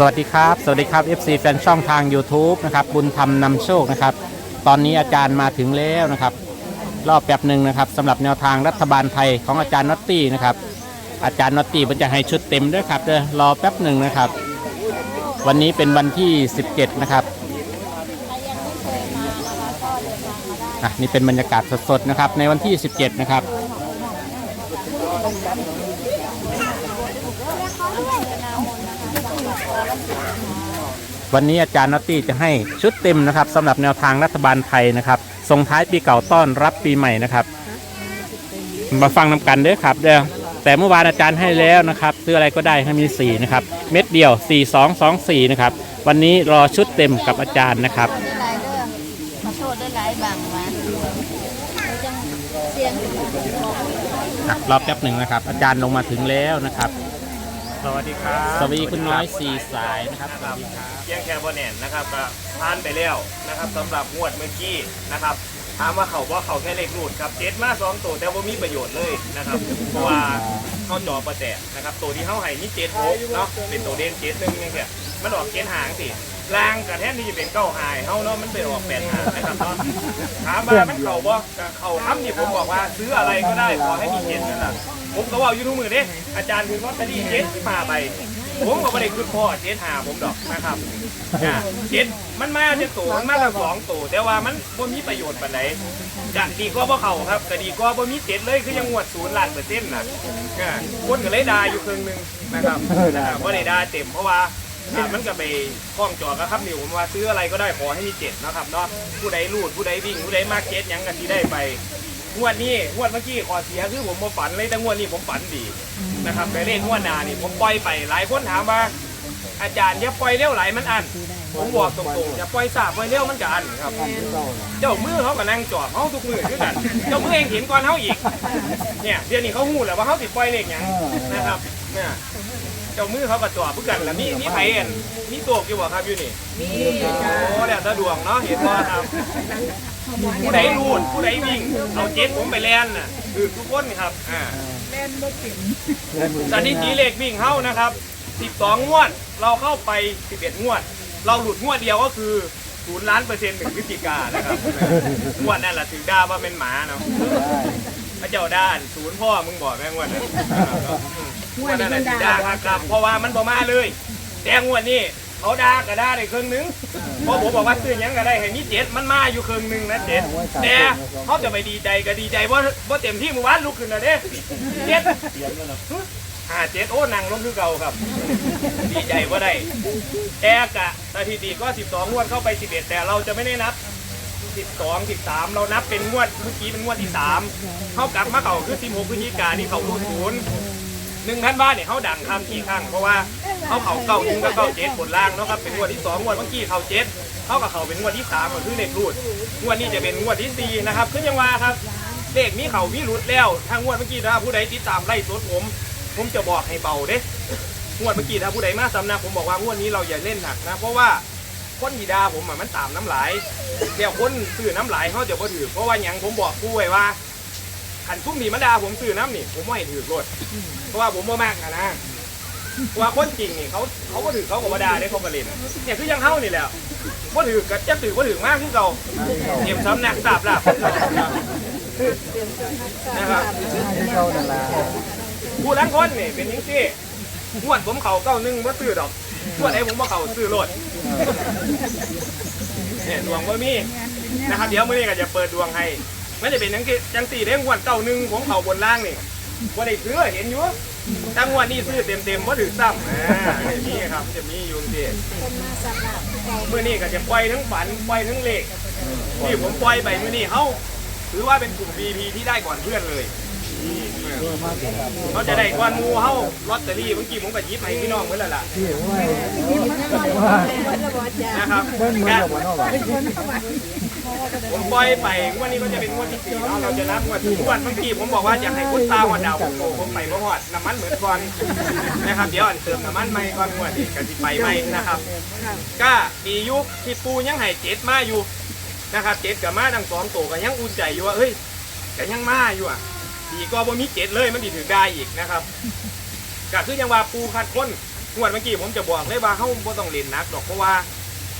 สวัสดีครับ สวัสดีครับ FC แฟนช่องทาง YouTube นะครับ บุญธรรมนำโชคนะครับ ตอนนี้อาจารย์มาถึงแล้วนะครับ รอบแป๊บหนึ่งนะครับสำหรับแนวทางรัฐบาลไทยของอาจารย์น็อตตี้นะครับ อาจารย์น็อตตี้มันจะให้ชุดเต็มด้วยครับเดี๋ยวรอแป๊บหนึ่งนะครับ วันนี้เป็นวันที่ 17 นะครับอะนี่เป็นบรรยากาศสดๆนะครับ ในวันที่ 17 นะครับ วันนี้อาจารย์นอตตี้จะให้ชุดเต็มนะครับสำหรับแนวทางรัฐบาลไทยนะครับส่งท้ายปีเก่าต้อนรับปีใหม่นะครับ มาฟังนำกันเด้อครับเด้อแต่เมื่อวานอาจารย์ให้แล้วนะครับซื้ออะไรก็ได้ให้มี4นะครับเม็ดเดียว 4 2 2 4นะครับวันนี้รอชุดเต็มกับอาจารย์นะครับได้หลายเด้อมาโทษได้หลายบางมาเดี๋ยวจังเสียงอะรอบแป๊บหนึ่งนะครับ อาจารย์ลงมาถึงแล้วนะครับ สวัสดีครับสวัสดีคุณน้อยสี่สายนะครับสวัสดีครับเพียงแค่บนแนนนะครับก็ผ่านไปแล้วนะครับสำหรับงวดเมื่อกี้นะครับถามว่าเขาว่าเขาแค่เลขรูดครับเจ็ดมาสองตัวแต่ว่ามีประโยชน์เลยนะครับเพราะว่าเขาจอประแตะนะครับตัวที่เขาให้นี่เจ็ดโเนาะเป็นตัวเด่นเจ็ดหนึ่งยังแค่มันออกเจ็ดหางสิ ลางกับแทนที่จะเป็นเก้าหายเขาเนาะมันเป็นออกแปดหานะครับเนาะถามว่ามันเขาบ่ก็เขาทำที่ผมบอกว่าซื้ออะไรก็ได้ขอให้มีเจ็ดนั่นแหละผมก็ว่าอยู่ทุกมือเด้อาจารย์คือลอตเตอรี่เจ็ดมาใบผมก็ไม่ได้คือพ่อเจ็ดหาผมดอกนะครับอะเจ็ดมันมาเจ็ดตัวมันมาทั้งสองตัวแต่ว่ามันบ่มีประโยชน์ปานใดจะดีกว่าบ่เขาครับก็ดีกว่าบ่มีเจ็ดเลยคือยังงวดศูนย์ล้านเปอร์เซ็นต์น่ะอะคนก็เลยด่าอยู่ครึ่งหนึงนะครับอ่าบ่ได้ด่าเต็มเพราะว่า อ่ามันก็ไปคล้องจอกับครับนิวผมว่าซื้ออะไรก็ได้ขอให้มีเจ็ดนะครับเนาะผู้ใดรูดผู้ใดวิ่งผู้ใดมาเก็ตหยังก็สิได้ไปงวดนี้งวดเมื่อกี้ขอเสียคือผมมาฝันเลยแต่งวดนี้ผมฝันดีนะครับไปเล่นงวดหนานี่ผมปล่อยไปหลายคนถามว่า อาจารย์อย่าปล่อยเร็วไหลมันอัน ผมบอกตรงๆอย่าปล่อยสาบปล่อยเร็วมันจะอันครับ เจ้ามือเขาก็นั่งจอดเขาทุกมือคือกัน เจ้ามือเองเห็นก่อนเขาอีก เนี่ยเดี๋ยวนี้เขาหูแล้วว่าเขาติดปล่อยเลขหยังนะครับเนี่ย จ้ามือเขาก็จอดเพื่อกันแล้วมีมีไผเอ็นมีตัวอยู่บ่ครับอยู่นี่โอ้แล้วถ้าดวงเนาะเห็นบ่ครับ ผู้ใดรูดผู้ใดวิ่งเอาเจ็ดผมไปแล่นน่ะคือทุกคนครับอ่าสถิติเลขวิ่งเข้านะครับ12งวดเราเข้าไป 11 งวด เราหลุดงวดเดียวก็คือศูนย์ล้านเปอร์เซ็นต์ถึงพฤศจิกานะครับ งวดนั่นแหละถึงด่าว่าเป็นหมาเนาะพระเจ้าด้านศูนย์พ่อมึงบอกแม่งวดนั้น งวดนั่นแหละถึงด่าครับครับ เพราะว่ามันบ่มาเลย แต่งวดนี้เขาด่าก็ด่าได้ครึ่งหนึงเพราะผมบอกว่าซื้อหยังก็ได้ให้มีเจ็ดมันมาอยู่ครึ่งหนึงนะเจ็ดแต่เขาจะไปดีใจก็ดีใจว่าว่าเต็มที่เมื่อวานลุกขึ้นแล้วเด้เจ็ดห้าเจ็ดโอ้นังลงคือเก่าครับ ดีใจว่าได้แต่กะสถิติก็12งวดเข้าไป11แต่เราจะไม่ได้นับ12 13เรานับเป็นงวดเมื่อกี้เป็นงวดที่3เข้ากลับมาเขาคือ16พฤศจิกานี่เขารูดศูนย์ หนึ่งพันบาเนี่ยเขาดังข้ามกี่ครั้งเพราะว่าเขาเขาเก่าหนึ่งก็เก่าเจ็ดผลล่างเนาะครับเป็นงวดที่สองงวดเมื่อกี้เขาเจ็ดเขากับเขาเป็นงวดที่สามก็คือเลขรูดงวดนี้จะเป็นงวดที่สี่นะครับขึ้นยังว่าครับเลขมีเขามีรุดแล้วทางงวดเมื่อกี้ถ้าผู้ใดติดตามไล่สดผมผมจะบอกให้เบาเด้งวดเมื่อกี้ถ้าผู้ใดมาสำนักผมบอกว่างวดนี้เราอย่าเล่นหนักนะเพราะว่าคนยีดาผมอะมันตามน้ำไหลเดี๋ยวคนซื้อน้ำไหลเขายเขาจะบ่ถือเพราะว่าอย่างผมบอกผู้ไว้ว่า ขันทุ่มหนีมาดาผมซื้อน้ำนี่ ผมไม่ให้ถือรถเพราะว่าผมบ่มากอะนะเพราะว่าคนจริงนี่เขาเขาก็ถือเขาก็บ่ดาได้เขาก็เล่นเนี่ยคือยังเฮานี่แหละบ่ถือกับจะถือบ่ถือมากคือเก่าเก็บสำนักทราบลาบนะครับผู้ลังคนนี่เป็นยังซี่งวดผมเขาเก้าหนึ่งว่าซื้อดอกงวดไหนผมว่าเขาซื้อรถเนี่ยดวงว่ามีนะครับเดี๋ยวมื่อนี้ก็จะเปิดดวงให้ ไม่ได้เป็นยังซี่จังสี่เด้งวดเก่าหนึ่งของเขาบนล่างนี่ว่าได้ซื้อเห็นอยู่ตั้งวันนี้ซื้อเต็มเต็มว่าถือซ้ำอ่านี่ครับจะมีอยู่ที่นเมื่อนี้ก็จะปล่อยทั้งฝันปล่อยทั้งเลขที่ผมปล่อยไปเมื่อนี้เขาถือว่าเป็นกลุ่ม BP ที่ได้ก่อนเพื่อนเลย เขาจะได้ก้อนมูเฮาลอตเตอรี่เมื่อกี้ผมก็หยิบให้พี่น้องเพิ่นแล้วล่ะนะครับผมปล่อยไปงวดนี้ก็จะเป็นงวดที่สี่เนาะเราจะนับงวดงวดเมื่อกี้ผมบอกว่าอยากให้คุณตาหัวดาวผมโตผมไปบ่ฮอดน้ำมันเหมือนก่อนนะครับเดี๋ยวอันเติมน้ำมันใหม่ก่อนงวดนี้ก็สิไปใหม่นะครับก็ดียุคที่ปูยังให้เจ็ดมาอยู่นะครับเจ็ดกับมาทั้งสองตัวก็ยังอุ่นใจอยู่ว่าเฮ้ยก็ยังมาอยู่อะ ดีก็บ่มีเจ็ดเลยมันดีถึงได้อีกนะครับก็คือยังว่าปูคัดคนงวดเมื่อกี้ผมจะบอกเลยว่าเขาบ่ต้องเล่นนักดอกเพราะว่า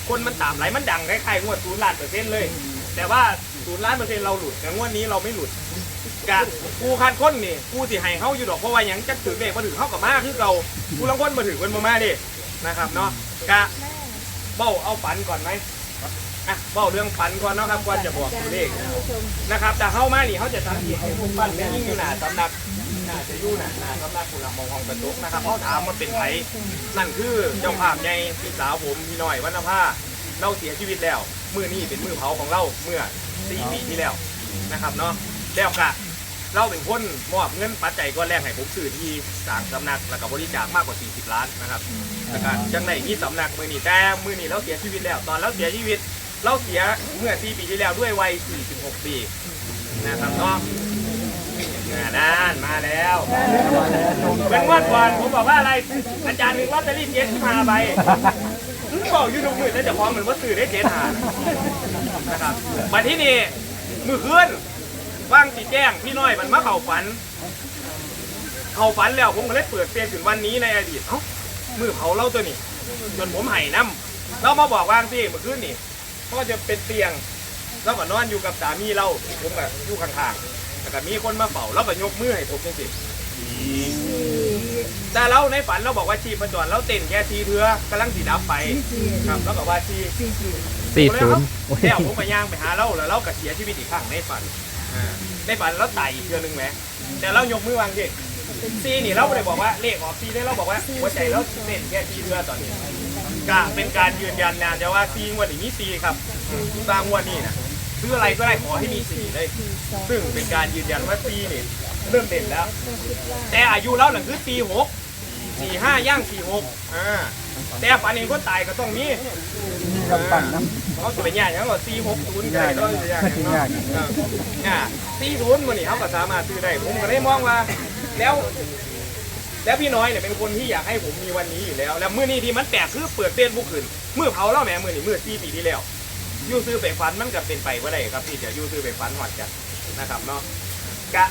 คนมันตามไหลมันดังคล้ายๆงวดศูนย์ล้านเปอร์เซ็นต์เลย แต่ว่าศูนย์ล้านเปอร์เซ็นต์เราหลุดแต่งวดนี้เราไม่หลุดกะกูคันคนนี่กูสิให้เขาอยู่ดอกเพราะว่ายังจักถือเลขมาถือเข้ากับมาคือเรากูลังคนมาถือคนมามาดินะครับเนาะกะเบ้าเอาฝันก่อนไหม อะเบ้าเรื่องฝันก่อนเนาะครับก่อนจะบอกตัวเลขนะครับ แต่เข้ามานี่เขาจะสังเกตให้ผมปั้นแม่ยิ่งอยู่หนาสำนักน่าจะอยู่หนาหนาสำนักคุณละมองของกระจกนะครับเขาถามมันเป็นไผนั่นคือเจ้าภาพใหญ่พี่สาวผมพี่น้อยวรรณภาเราเสียชีวิตแล้วมือนี้เป็นมือเผาของเราเมื่อสี่ปีที่แล้วนะครับเนาะแล้วกะเราเป็นคนมอบเงินปัจจัยก้อนแรกให้ผมซื้อที่สร้างสำนักแล้วก็บริจาคมากกว่า 40 ล้านนะครับแล้วก็จังไหนมีสำนักมือนี้แต่มือนี้เราเสียชีวิตแล้ว ตอนเราเสียชีวิต เราเสียเมื่อ4ปีที่แล้วด้วยวัย 46 ปีนะครับเนาะอ่านมาแล้วเป็นงวดก่อนผมบอกว่าอะไร อาจารย์หนึ่งลอตเตอรี่เจ็ดมาใบบอกอยูทูบมือแต่จะพร้อมเหมือนว่าสื่อได้เจนหานะครับมาที่นี่มือคืนว่างสีแจ้งพี่น้อยมันมาเข่าฝัน เข่าฝันแล้วผมก็เลยเปิดเฟซถึงวันนี้ในอดีตเอ้ามือเผาเล่าตัวนี้จนผมไห้น้ำเรามาบอกว่างสิเมื่อคืนนี่ ก็จะเป็นเตียงแล้วก็นอนอยู่กับสามีเราผมกับอยู่ข้างๆแล้วก็มีคนมาเฝ้าแล้วก็ยกมือให้ผมจังสิแต่เราในฝันเราบอกว่าชีพจรเราเต้นแค่ทีเทือกำลังสีดับไปครับแล้วก็ว่าชีสี่ศูนย์โอ้ยแล้วผมไปย่างไปหาเราแล้วเราก็เสียชีวิตอีกครั้งในฝันอ่าในฝันเราตายอีกเทือนึงไหมแต่เรายกมือวางสิซีนี่เราไม่ได้บอกว่าเลขออกซีได้เราบอกว่าหัวใจเราเต้นแค่ทีเทือตอนนี้ ก็เป็นการยืนยันนะจะว่าซีงวดนี้มีซีครับสร้างงวดนี้นะซื้ออะไรก็ได้ขอให้มีสีเลย ซึ่งเป็นการยืนยันว่าซีนี่เริ่มเด่นแล้ว แต่อายุเราหลังคือปีหกสี่ห้าย่างสี่หกอ่าแต่ฝันเองคนตายก็ต้องมีกำปั้นน้เขาจะไปย่างอย่างก็สี่หกศูนย์ก็ได้ก็จะย่างอย่างเนาะอ่าสี่ศูนย์วันนี้เขาก็สามารถซื้อได้ผมก็เลยมองว่า แล้ว แล้วพี่น้อยเนี่ยเป็นคนที่อยากให้ผมมีวันนี้อยู่แล้ว แล้วมื่อนี้ที่มันแปลกคือเปิดเฟซบุ๊กขึ้นมื่อเผาเล่าแหม่มื่อนี้มื่อสี่ปีที่แล้วยูซื้อไปฟันมันก็เป็นไปว่าได้ครับที่จะยูซื้อไปฟันหอดกันนะครับเนาะกะ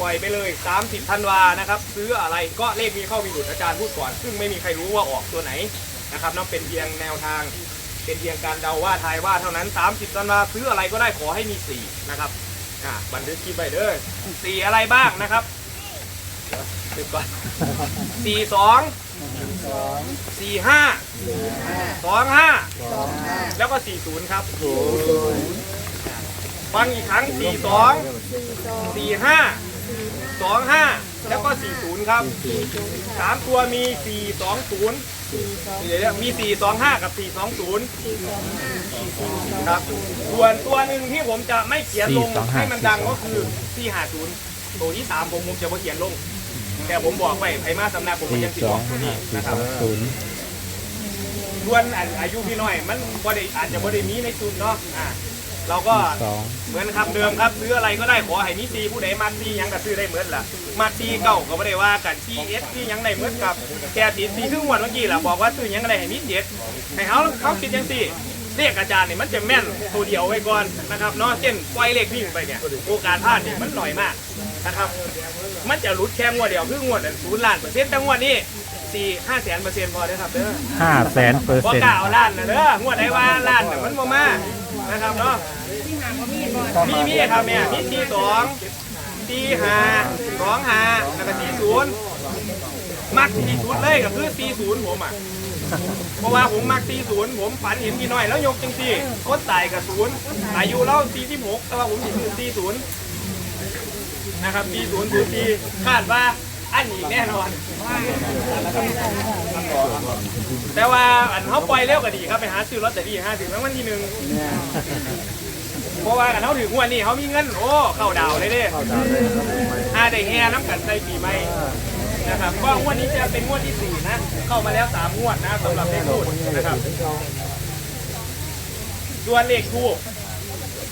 ปล่อยไปเลย 30ธันวานะครับซื้ออะไรก็เลขมีเข้ามีหลุดอาจารย์พูดก่อน ซึ่งไม่มีใครรู้ว่าออกตัวไหนนะครับเนาะเป็นเพียงแนวทางเป็นเพียงการเดาว่าทายว่าเท่านั้น 30ธันวาซื้ออะไรก็ได้ขอให้มีสี่นะครับอ่าบันทึกคลิปไปเด้อสี่อะไรบ้างนะครับ เดี๋ยวก่อนสี่สองสี่ห้าสองห้าแล้วก็สี่ศูนย์ครับฟังอีกครั้งสี่สองสี่ห้าสองห้าแล้วก็สี่ศูนย์ครับสามตัวมีสี่สองศูนย์เดี๋ยวมีสี่สองห้ากับสี่สองศูนย์ครับส่วนตัวหนึ่งที่ผมจะไม่เขียนลงให้มันดังก็คือสี่ห้าศูนย์ตัวที่สามผมผมจะไม่เขียนลง แต่ผมบอกไปไพมาสำนักผมก็สี่ยังสิสบอองกตัวนี้สี่นะคสรัอบงศูนย์ส่วนอันอายุพี่น้อย มันบ่ได้อาจจะบ่ได้มีในซุนเนาะอ่าเราก็สองเหมือนคำเดิมครับซื้ออะไรก็ได้ขอให้มีซีผู้ใดมาซีหยังก็ซื้อได้เหมือนล่ะมาซีเก่าก็ไม่ได้ว่ากันซีเอสซีหยังได้เหมือนกับแกติดซีครึ่งวันเมื่อกี้ล่ะบอกว่าซื้อหยังอะไรให้มีเจ็ดให้เขาเขาคิดยังซี่ เลขอาจารย์นี่มันจะแม่นตัวเดียวไว้ก่อนนะครับเนาะเช่นปล่อยเลขวิ่งไปเนี่ยโอกาสพลาดเนี่ยมันหน่อยมากนะครับมันจะหลุดแค่งวดเดียวคืองวดนั้นศูนย์ล้านเปอร์เซ็นต์แต่งวดนี้สี่ห้าแสนเปอร์เซ็นต์พอได้อครับเด้อห้าแสนเปอร์บ่เซ็นกต์ล้าเอาล้านนะเด้องวดไหนว่าล้านน่ะมันบ่มานะครับเนาะมีมีครับแม่มีที่สองที่ห้าสองห้าแล้วก็ที่ศูนย์มักที่ศูนย์เลยก็คือที่ศูนย์ผมอะ เพราะว่าผมมักที่ศูนย์ผมฝันเห็นพี่น้อยแล้วยกจังซี่คนตายกับศูนย์อายุเล่าสี่ที่หกแต่ว่าผมสิคือที่ศูนย์นะครับที่ศูนย์ศูนย์ที่คาดว่าอันนี้แน่นอน แต่ว่าอันเขาปล่อยเร็วก็ดีครับไปหาซื้อลอตเตอรี่ห้าถึงรางวัลที่หนึ่งเพราะว่าอันเขาถึงงวันนี้เขามีเงินโอ้เข้าดาวเลยเด้ห้าได้แห่น้ำกันใส่ปีใหม่ นะครับก็งวดนี้จะเป็นงวดที่สี่นะ เข้ามาแล้วสามงวดนะสำหรับเลขทูบนะครับส่วนเลขทูบ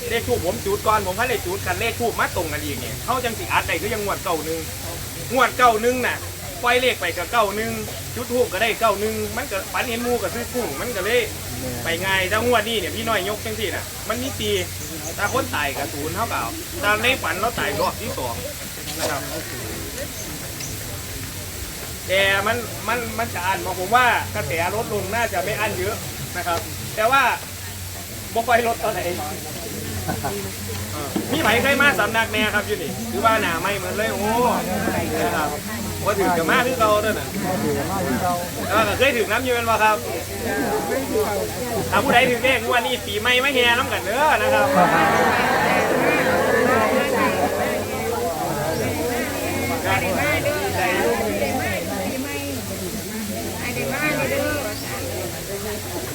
เลขทูบผมจูดก่อนผมพันเลขจูดกันเลขทูบมาตรงกันอีกเนี่ยเขาจังสิอัดได้คือยังงวดเก่าหนึ่งงวดเก่าหนึ่งน่ะปล่อยเลขไปกับเก้าหนึ่งจุดทูบก็ได้เก้าหนึ่งมันก็ฝันเห็นมูกับซื้อกุ้งมันก็เลยไปง่ายแต่งวดนี้เนี่ยพี่น้อยยกจังสิน่ะ มันมีตีถ้าคนตายกับศูนย์เท่าเปล่าแต่ในฝันเราตายรอบที่สองนะครับ แต่มันมันมันจะอันมาผมว่ากระแสลดลงน่าจะไม่อันเยอะนะครับ แต่ว่าบ่ค่อยลดตอนไหนมีไหมเคยมาสำนักแน่ครับอยู่นี่คือว่าหนาไม่เหมือนเลยโอ้นะครับว่าถึงจะมาคือเราด้วยน่ะเออก็เคยถึงน้ำยืนมาครับถ้าผู้ใดถึงเลขงวันนี้ปีใหม่ไม่แห่น้ำกันเด้อนะครับ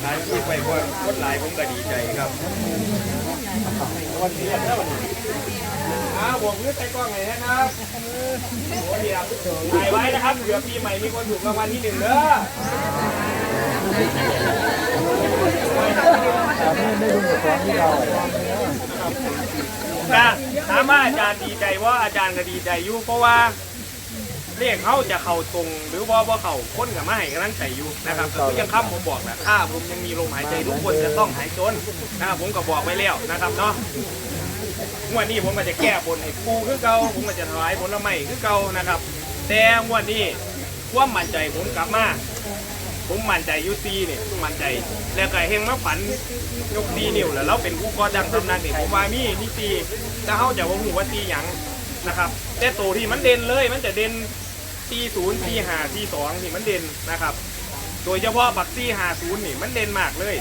หลายที่ ไปบ่อยคนหลายผมก็ดีใจครับวันนี้นะวันนี้อ้าวบวกเลือดใส่กล้องไงนะครับโอ้เดียวถ่ายไว้นะครับเผื่อปีใหม่มีคนถูกรางวัลที่หนึ่งเด้อนะถามว่าอาจารย์ดีใจว่าอาจารย์ก็ดีใจอยู่เพราะว่า เลขเขาจะเข่าตรงหรือว่าว่าเข่าค้นกับมาให้กำลังใจอยู่นะครับก็คือยังคำผมบอกนะถ้าผมยังมีลมหายใจทุกคนจะต้องหายจนนะครับผมก็บอกไว้แล้วนะครับเนาะงวดนี้ผมก็จะแก้บนให้ปูคือเก่าผมก็จะถวายผลไม้คือเก่านะครับ แต่งวดนี้ความมั่นใจผมกลับมาผมมั่นใจอยูซีนี่มั่นใจ แล้วก็เฮงมาฝันยกตีนิ้วแล้วเราเป็นผู้ก่อดังตำนานนี่ผมว่ามีนี่ตีแต่เขาจะว่าหูว่าตีหยังนะครับ แต่ตัวที่มันเด่นเลยมันจะเด่น ตีศูนย์ตีห้าตีสองนี่มันเด่นนะครับ โดยเฉพาะบักซี่ห้าศูนย์นี่มันเด่นมากเลย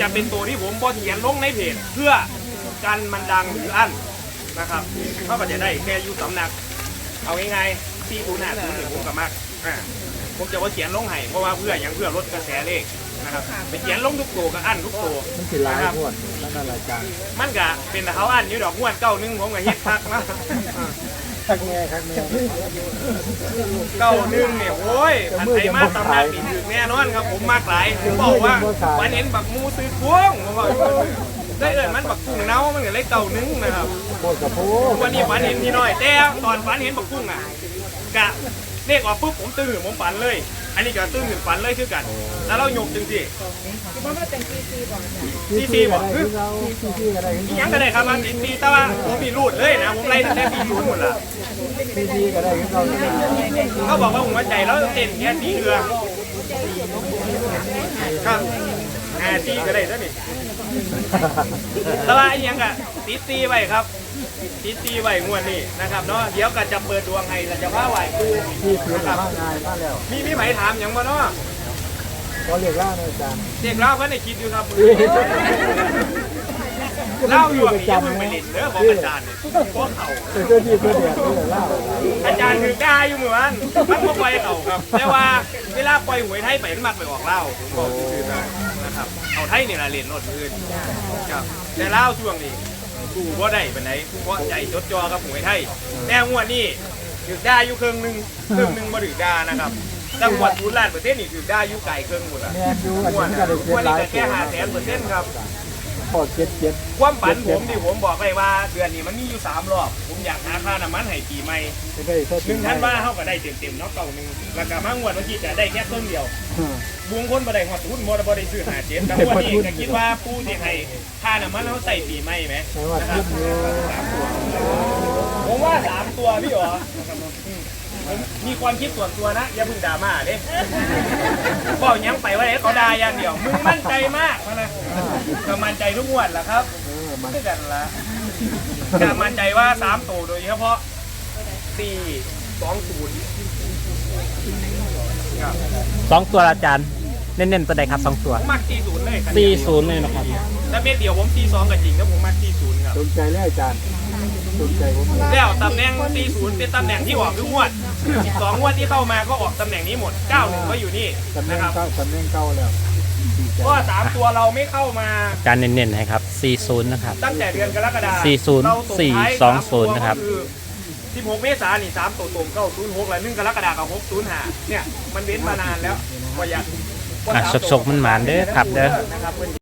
จะเป็นตัวที่ผมพอเขียนลงในเพจเพื่อกันมันดังหรืออั้นนะครับเขาก็จะได้แค่อยูสำนัก เอาง่ายๆตีศูนย์ห้าศูนย์นี่ผมกับมากอ่าผมจะว่าเขียนลงให้เพราะว่าเพื่ออย่างเพื่อลดกระแสเลขนะครับไปเขียนลงทุกตัวก็อั้นทุกตัวมันสิหลายนะครับพวดนั่นอะไรจังมันก็เป็นแต่เขาอั้นอยู่ดอกงวดเก้าหนึงผมก็เฮ็ดพักนะ ทักแง่ทักแง่เก้าหนึ่งเนี่ยโอ้ยผัดไทยมาตำนานปีถึงแน่นอนครับผมมากหลายผมบอกว่าวันเห็นบักมูซื้อพวงผมบอกได้เอินมันบักกุ้งเน่ามันก็เลยเก้านึ่งนะครับโคตรกระโพวันนี้ฝันเห็นนี่น้อยแต่ตอนฝันเห็นบักกุ้งอะกะเลขออกปุ๊บผมตื่นผมฝันเลย อันนี้ก็ตื่นถึงฝันเลยคือกัน แล้วเราโยกจึงสิซีซีบอกอะไรคือเราซีซีอะไรอิหยังก็ได้ครับมันซีซีแต่ว่าผมมีรูดเลยนะผมไล่ตั้งแต่ปีศูนย์หมดละซีซีก็ได้เราเนี่ยเขาบอกว่าหัวใจแล้วเต้นแค่สีเรือครับอ่าตีก็ได้ซะนี่แต่ว่าไอ้หยังกะติดตีไว้ครับ ติดตีไว้งวดนี้นะครับเนาะเดี๋ยวก็จะเปิดดวงให้เราจะพาไหวครูที่เสียนะคมารับง่ายมากแล้วมีมีไหมถามหยังบ่เนาะพอเรียกล่าเนี่ยอาจารย์เด็กเล่าก็ในคิดอยู่ครับเล่าอยู่นี่อย่าเพิ่งไปเล่นเด้อบอกอาจารย์เนี่ยเพราะเขาเป็นเจ้าที่เพื่อเดียดนี่ล่าอาจารย์คือได้อยู่เหมือนมันบ่ปล่อยเขาครับ แต่ว่าเวลาปล่อยหวยไทยไปมันมักไปออกเหล้าผมบอกซื่อๆนะนะครับเอาไทยนี่ละเล่นรถอื่นครับแต่เหล้าช่วงนี้ กูบ่ได้ปานไหนเพราะใจจดจ่อกับหวยไทยแต่งวดนี้ถือได้อยู่ครึ่งหนึงครึ่งหนึงบ่ถือได้นะครับแต่งวดทุนล้านเปอร์เซ็นต์นี่ถือได้อยู่ไกลครึ่งหมดอะแม่ดูอันงวดนี้นี้ก็ได้เจ็ดหลาย แค่ห้าแสนเปอร์เซ็นต์ครับ พอเจ็ดเจ็ด ความฝันผมที่ผมบอกไปว่า เดือนนี้มันมีอยู่สามรอบ ผมอยากหาค่าน้ำมันให้ปีใหม่จะได้เท่าหนึ่งท่านว่าเขาก็ได้เต็มๆเนาะเก่าหนึ่งราคามางวดเมื่อกี้จะได้แค่เครื่องเดียวบวงคนบ่ได้หัวทุนบ่ได้บ่ได้ซื้อหาเจ็ดแต่งวดนี้ก็คิดว่าผู้ที่ให้ค่าน้ำมันเขาใส่ปีใหม่ไหมแต่ว่านะคทุรับนอยู่ผมว่าสามตัวพี่หรออืม ผมมีความคิดส่วนตัวนะ อย่าเพึ่งดราม่าเด้บอกยังไปว่าเอ๊ะเขาด่าอย่างเดียว มึงมั่นใจมากนะก็มั่นใจทุกงวดแหละครับเออมันด้วยกันละกามั่นใจว่าสามตัวโดยเฉพาะสี่สองศูนย์ครับสองตัวอาจารย์เน้นๆตัวใดครับสองตัวผมมักสี่ศูนย์เลยสี่ศูนย์เลยนะครับแล้วเม็ดเดียวผมสี่สองกับจริงแล้วผมมักสี่ศูนย์ครับ สนใจแล้วอาจารย์สนใจผมแล้วตำแหน่งสี่ศูนย์เป็นตำแหน่งที่ออกทุกงวด สองงวดที่เข้ามาก็ออกตำแหน่งนี้หมดเก้าหนึ่งก็อยู่นี่ตำแหน่นะงครับ เก้าตำแหน่งเก้าแล้วดีใจเพราะว่าสามตัวเราไม่เข้ามาอาจารย์เน้นๆให้ครับสี่ศูนย์นะครับ ตั้งแต่เดือนกรกฎาคม40เราส่ท้าย4 2 0นะครับสิบหกเมษายนนี่สามตัวตรงเก้าศูนย์หกและหนึ่งกรกฎาคมหกศูนย์ห้าเนี่ยมันเว้นมานานแล้วว่าอยากอะสกๆมันหมานเด้อครับเด้อ นะครับ